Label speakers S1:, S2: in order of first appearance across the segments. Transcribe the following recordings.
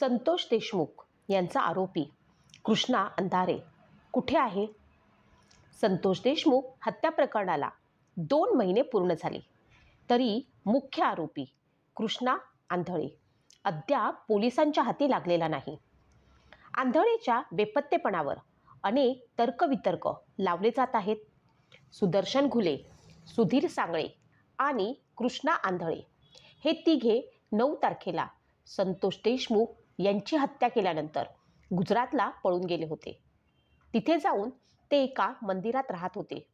S1: संतोष देशमुख यांचा आरोपी. कृष्णा अंधारे कुठे आहे? संतोष देशमुख हत्या प्रकरणाला दोन महिने पूर्ण झाले. तरी मुख्य आरोपी कृष्णा आंधळे अद्याप पोलिसांच्या हाती लागलेला नाही. आंधळेच्या बेपत्तेपणावर अनेक तर्कवितर्क लावले जात आहेत. सुदर्शन घुले सुधीर सांगळे आणि कृष्णा आंधळे हे तिघे नऊ तारखेला संतोष देशमुख यांची हत्या केल्यानंतर गुजरातला पळून गेले होते. तिथे जाऊन ते एका मंदिरात राहत होते.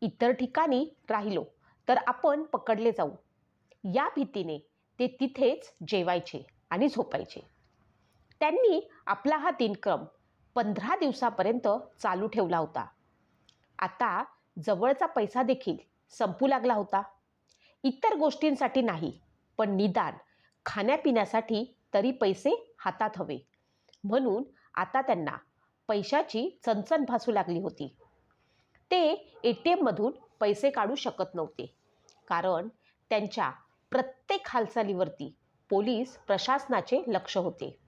S1: इतर ठिकाणी राहिलो तर आपण पकडले जाऊ. या भीतीने ते तिथेच जेवायचे आणि झोपायचे. त्यांनी आपला हा दिनक्रम पंधरा दिवसापर्यंत चालू ठेवला होता. आता जवळचा पैसा देखील संपू लागला होता. इतर गोष्टींसाठी नाही पण निदान खाण्यापिण्यासाठी तरी पैसे हातात हवे. म्हणून आता त्यांना पैशाची चणचण भासू लागली होती. ते ए टी एममधून पैसे काढू शकत नव्हते. कारण त्यांच्या प्रत्येक हालचालीवरती पोलीस प्रशासनाचे लक्ष होते.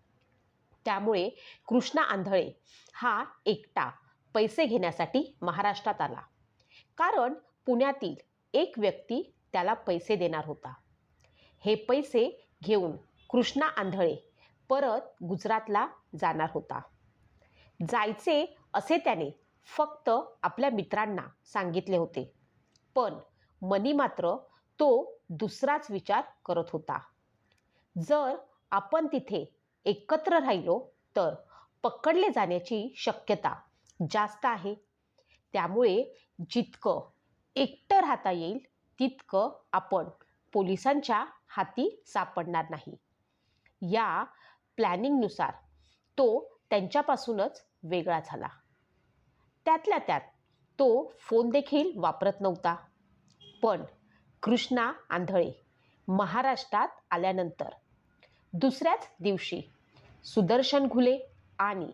S1: त्यामुळे कृष्णा आंधळे हा एकटा पैसे घेण्यासाठी महाराष्ट्रात आला. कारण पुण्यातील एक व्यक्ती त्याला पैसे देणार होता. हे पैसे घेऊन कृष्णा आंधळे परत गुजरातला जाणार होता. जायचे असे त्याने फक्त आपल्या मित्रांना सांगितले होते. पण मनी मात्र तो दुसराच विचार करत होता. जर आपण तिथे एकत्र राहिलो तर पकडले जाण्याची शक्यता जास्त आहे. त्यामुळे जितकं एकटं राहता येईल तितकं आपण पोलिसांच्या हाती सापडणार नाही. या प्लॅनिंगनुसार तो त्यांच्यापासूनच वेगळा झाला. त्यातल्या त्यात तो फोन देखील वापरत नव्हता. पण कृष्णा आंधळे महाराष्ट्रात आल्यानंतर दुसऱ्याच दिवशी सुदर्शन घुले आणि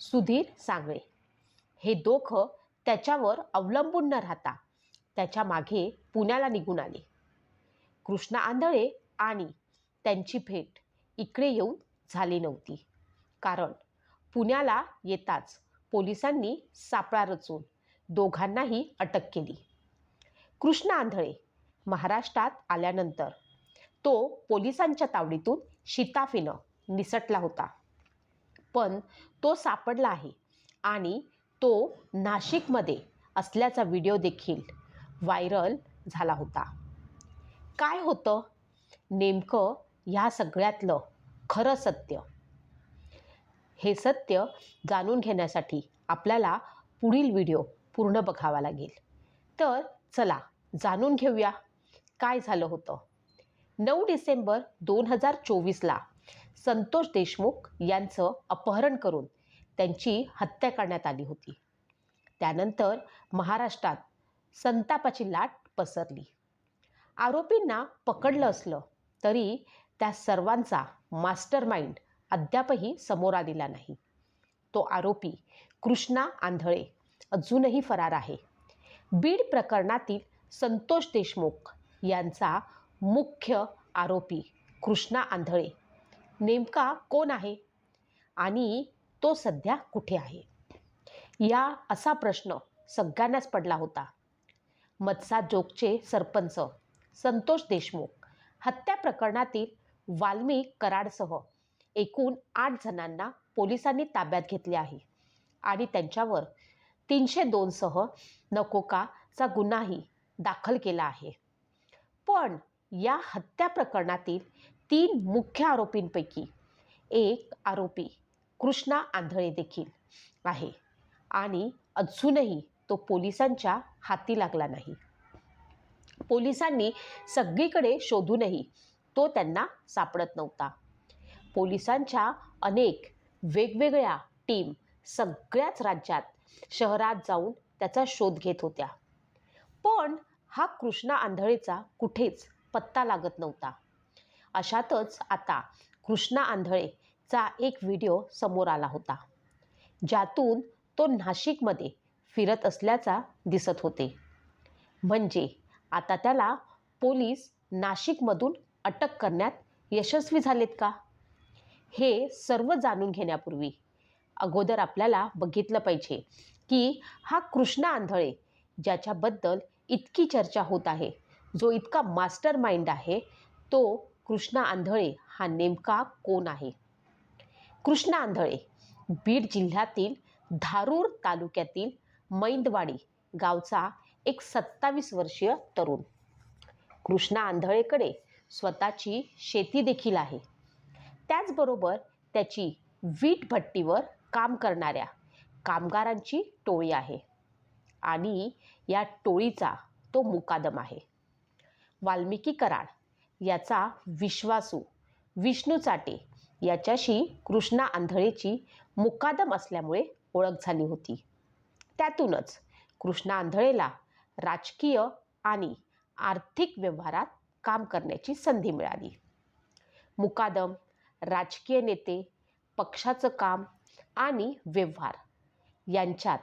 S1: सुधीर सांगळे हे दोघं त्याच्यावर अवलंबून न राहता त्याच्यामागे पुण्याला निघून आले. कृष्णा आंधळे आणि त्यांची भेट इकडे येऊन झाली नव्हती. कारण पुण्याला येताच पोलिसांनी सापळा रचून दोघांनाही अटक केली. कृष्ण आंधळे महाराष्ट्रात आल्यानंतर तो पोलिसांच्या तावडीतून शिताफीनं निसटला होता. पण तो सापडला आहे आणि तो नाशिकमध्ये असल्याचा व्हिडिओ देखील व्हायरल झाला होता. काय होतं? नेमकं ह्या सगळ्यातलं खरं सत्य. हे सत्य जाणून घेण्यासाठी आपल्याला पुढील व्हिडिओ पूर्ण बघावा लागेल. तर चला जाणून घेऊया काय झालं होतं. नऊ डिसेंबर दोन हजार चोवीसला संतोष देशमुख यांचं अपहरण करून त्यांची हत्या करण्यात आली होती. त्यानंतर महाराष्ट्रात संतापाची लाट पसरली. आरोपींना पकडलं असलं तरी त्या सर्वांचा मास्टर माइंड अद्यापही समोर आलेला नाही. तो आरोपी कृष्णा आंधळे अजूनही फरार आहे. बीड प्रकरणातील संतोष देशमुख यांचा मुख्य आरोपी कृष्णा आंधळे. नेमका कोण आहे? आणि तो सध्या कुठे आहे? या असा प्रश्न सगळ्यांनाच पडला होता. मत्सा जोगचे सरपंच संतोष देशमुख हत्या प्रकरणातील वाल्मिक कराडसह एकूण आठ जणांना पोलिसांनी ताब्यात घेतले आहे. आणि त्यांच्यावर तीनशे दोनसह नकोकाचा गुन्हाही दाखल केला आहे. पण या हत्या प्रकरणातील तीन मुख्य आरोपींपैकी एक आरोपी कृष्णा आंधळे देखील आहे. आणि अजूनही तो पोलिसांच्या हाती लागला नाही. पोलिसांनी सगळीकडे शोधूनही तो त्यांना सापडत नव्हता. पोलिसांच्या अनेक वेगवेगळ्या टीम सगळ्याच राज्यात शहरात जाऊन त्याचा शोध घेत होत्या. पण हा कृष्णा आंधळेचा कुठेच पत्ता लागत नव्हता. अशातच आता कृष्णा आंधळेचा एक व्हिडिओ समोर आला होता ज्यातून तो नाशिकमध्ये फिरत असल्याचा दिसत होते. म्हणजे आता त्याला पोलीस नाशिकमधून अटक करण्यात यशस्वी झालेत का? हे सर्व जाणून घेण्यापूर्वी अगोदर आपल्याला बघितलं पाहिजे की हा कृष्णा आंधळे ज्याच्याबद्दल इतकी चर्चा होत आहे जो इतका मास्टर माइंड आहे तो कृष्णा आंधळे हा नेमका कोण आहे? कृष्णा आंधळे बीड जिल्ह्यातील धारूर तालुक्यातील मैंदवाडी गावचा एक सत्तावीस वर्षीय तरुण. कृष्णा आंधळेकडे स्वतःची शेती देखील आहे. त्याचबरोबर त्याची वीट भट्टीवर काम करणाऱ्या कामगारांची टोळी आहे. आणि या टोळीचा तो मुकादम आहे. वाल्मिकी कराड याचा विश्वासू विष्णू चाटे याच्याशी कृष्णा आंधळेची मुकादम असल्यामुळे ओळख झाली होती. त्यातूनच कृष्णा आंधळेला राजकीय आणि आर्थिक व्यवहारात काम करण्याची संधी मिळाली. मुकादम राजकीय नेते पक्षाचं काम आणि व्यवहार यांच्यात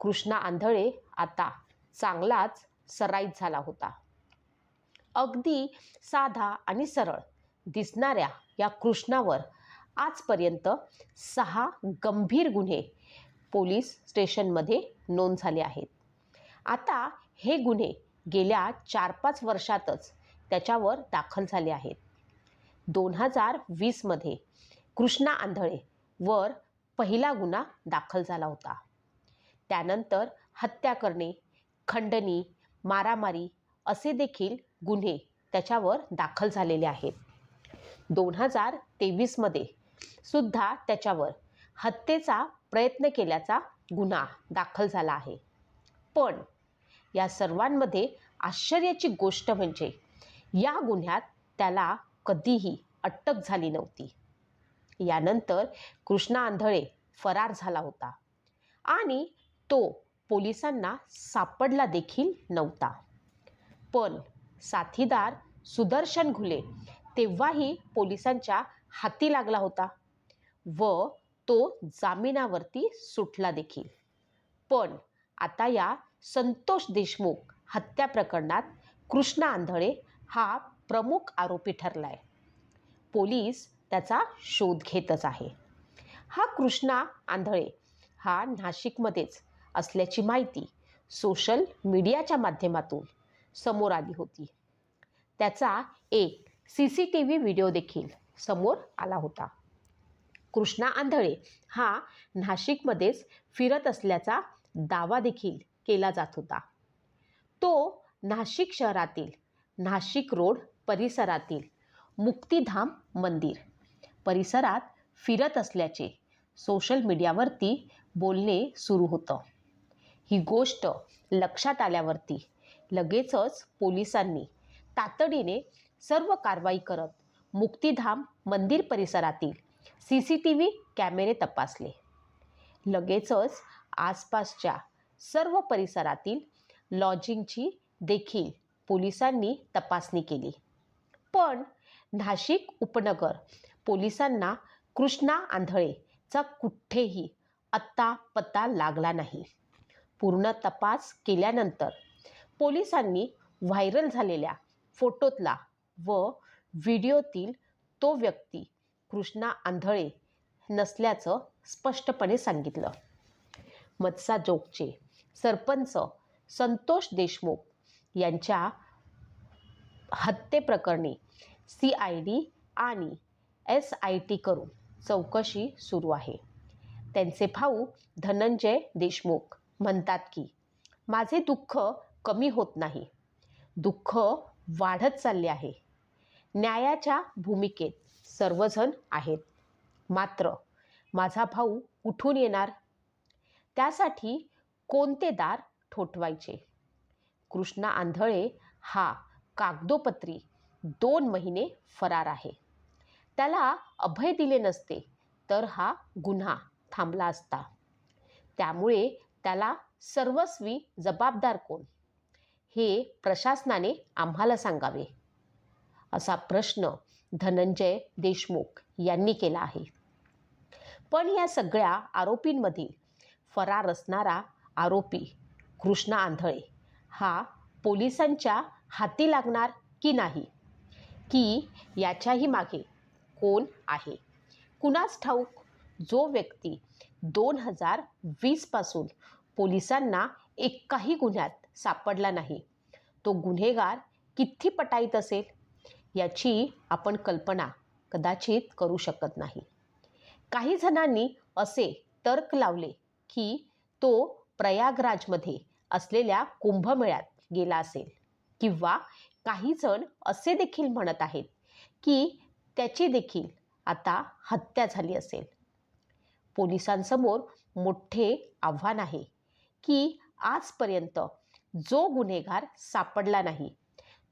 S1: कृष्णा आंधळे आता चांगलाच सराईत झाला होता. अगदी साधा आणि सरळ दिसणाऱ्या या कृष्णावर आजपर्यंत सहा गंभीर गुन्हे पोलीस स्टेशनमध्ये नोंद झाले आहेत. आता हे गुन्हे गेल्या चार पाच वर्षातच त्याच्यावर दाखल झाले आहेत. दोन हजार वीसमध्ये कृष्णा आंधळे वर पहिला गुन्हा दाखल झाला होता. त्यानंतर हत्या करणे खंडणी मारामारी असे देखील गुन्हे त्याच्यावर दाखल झालेले आहेत. दोन हजार तेवीसमध्ये सुद्धा त्याच्यावर हत्येचा प्रयत्न केल्याचा गुन्हा दाखल झाला आहे. पण या सर्वांमध्ये आश्चर्याची गोष्ट म्हणजे या गुन्ह्यात त्याला कधीही अटक झाली नव्हती. यानंतर कृष्णा आंधळे फरार झाला होता आणि तो पोलिसांना सापडला देखील नव्हता. पण साथीदार सुदर्शन घुले तेव्हाही पोलिसांच्या हाती लागला होता व तो जामिनावरती सुटला देखील. पण आता या संतोष देशमुख हत्या प्रकरणात कृष्णा आंधळे हा प्रमुख आरोपी ठरला आहे पोलीस त्याचा शोध घेतच आहे. हा कृष्णा आंधळे हा नाशिकमध्येच असल्याची माहिती सोशल मीडियाच्या माध्यमातून समोर आली होती. त्याचा एक C C T V video देखील समोर आला होता. कृष्णा आंधळे हा नाशिकमध्येच फिरत असल्याचा दावा देखील केला जात होता. तो नाशिक शहरातील नाशिक रोड परिसरातील मुक्तिधाम मंदिर. परिसरात फिरत असल्याचे सोशल मीडियावरती बोलणे सुरू होतं. ही गोष्ट लक्षात आल्यावरती लगेचच पोलिसांनी तातडीने सर्व कारवाई करत मुक्तिधाम मंदिर परिसरातील सी सी टी व्ही कॅमेरे तपासले. लगेचच आसपासच्या सर्व परिसरातील लॉजिंगची देखील पोलिसांनी तपासणी केली. पण नाशिक उपनगर पोलिसांना कृष्णा आंधळेचा कुठेही आत्ता पत्ता लागला नाही. पूर्ण तपास केल्यानंतर पोलिसांनी व्हायरल झालेल्या फोटोतला व व्हिडिओतील तो व्यक्ती कृष्णा आंधळे नसल्याचं स्पष्टपणे सांगितलं. मत्सा जोगचे सरपंच संतोष देशमुख यांच्या हत्येप्रकरणी सी आय डी आणि एस आय टी करून चौकशी सुरू आहे. त्यांचे भाऊ धनंजय देशमुख म्हणतात की माझे दुःख कमी होत नाही. दुःख वाढत चालले आहे. न्यायाच्या भूमिकेत सर्वजण आहेत. मात्र माझा भाऊ कुठून येणार? त्यासाठी कोणते दार ठोठवायचे? कृष्णा आंधळे हा कागदोपत्री दोन महिने फरार आहे. त्याला अभय दिले नसते तर हा गुन्हा थांबला असता. त्यामुळे त्याला सर्वस्वी जबाबदार कोण? हे प्रशासनाने आम्हाला सांगावे. असा प्रश्न धनंजय देशमुख यांनी केला आहे. पण या सगळ्या आरोपींमधील फरार असणारा आरोपी कृष्णा आंधळे हा पोलिसांच्या हाती लागणार की नाही? की याच्याही मागे कोण आहे? कुणास ठाऊक? जो व्यक्ती दोन हजार वीसपासून पोलिसांना एकाही गुन्ह्यात सापडला नाही तो गुन्हेगार किती पटाईत असेल? याची आपण कल्पना कदाचित करू शकत नाही. काही जणांनी असे तर्क लावले की तो प्रयागराजमध्ये असलेल्या कुंभमेळ्यात गेला असेल. किंवा काही जण असे देखील म्हणत आहेत की त्याची देखील आता हत्या झाली असेल. पोलिसांसमोर मोठे आव्हान आहे की आजपर्यंत जो गुन्हेगार सापडला नाही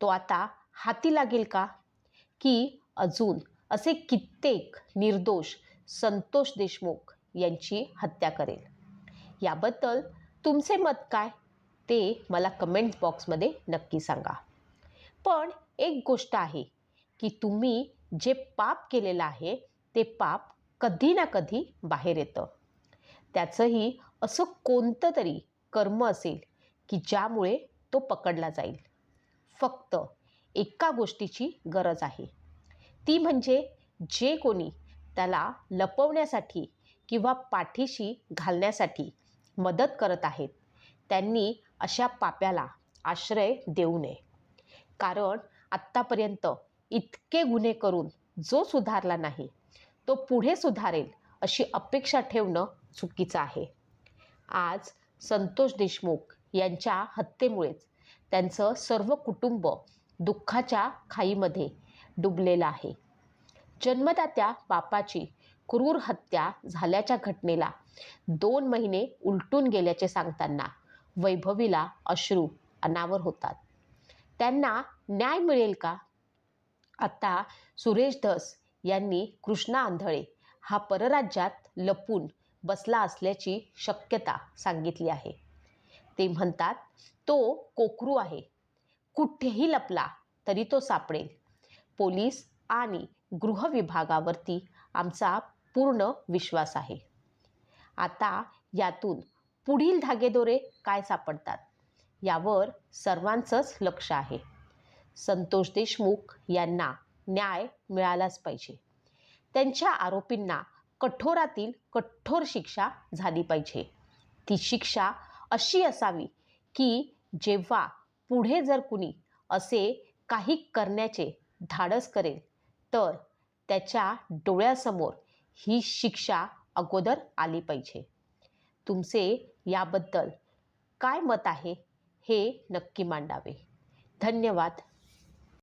S1: तो आता हाती लागेल का? की अजून असे कित्येक निर्दोष संतोष देशमुख यांची हत्या करेल. याबद्दल तुमचे मत काय? ते मला कमेंट बॉक्समध्ये नक्की सांगा. पण एक गोष्ट आहे की तुम्ही जे पाप केलेलं आहे ते पाप कधी ना कधी बाहेर येतं. त्याचंही असं कोणतं तरी कर्म असेल की ज्यामुळे तो पकडला जाईल. फक्त एका गोष्टीची गरज आहे. ती म्हणजे जे कोणी त्याला लपवण्यासाठी किंवा पाठीशी घालण्यासाठी मदत करत आहेत त्यांनी अशा पाप्याला आश्रय देऊ नये. कारण आत्तापर्यंत इतके गुन्हे करून जो सुधारला नाही तो पुढे सुधारेल अशी अपेक्षा ठेवणं चुकीचं आहे. आज संतोष देशमुख यांच्या हत्येमुळेच त्यांचं सर्व कुटुंब दुःखाच्या खाईमध्ये डुबलेलं आहे. जन्मदात्या बापाची क्रूर हत्या झाल्याच्या घटनेला दोन महिने उलटून गेल्याचे सांगताना वैभवीला अश्रू अनावर होतात. त्यांना न्याय मिळेल का? आता सुरेश धस यांनी कृष्णा आंधळे हा परराज्यात लपून बसला असल्याची शक्यता सांगितली आहे. ते म्हणतात तो कोकरू आहे. कुठेही लपला तरी तो सापडेल. पोलीस आणि गृह विभागावरती आमचा पूर्ण विश्वास आहे. आता यातून पुढील धागेदोरे काय सापडतात? यावर सर्वांचंच लक्ष आहे. संतोष देशमुख यांना न्याय मिळालाच पाहिजे. त्यांच्या आरोपींना कठोरातील कठोर शिक्षा झाली पाहिजे. ती शिक्षा अशी असावी की जेव्हा पुढे जर कुणी असे काही करण्याचे धाडस करेल तर त्याच्या डोळ्यासमोर ही शिक्षा अगोदर आली पाहिजे. तुमचे याबद्दल काय मत आहे हे नक्की मांडावे. धन्यवाद.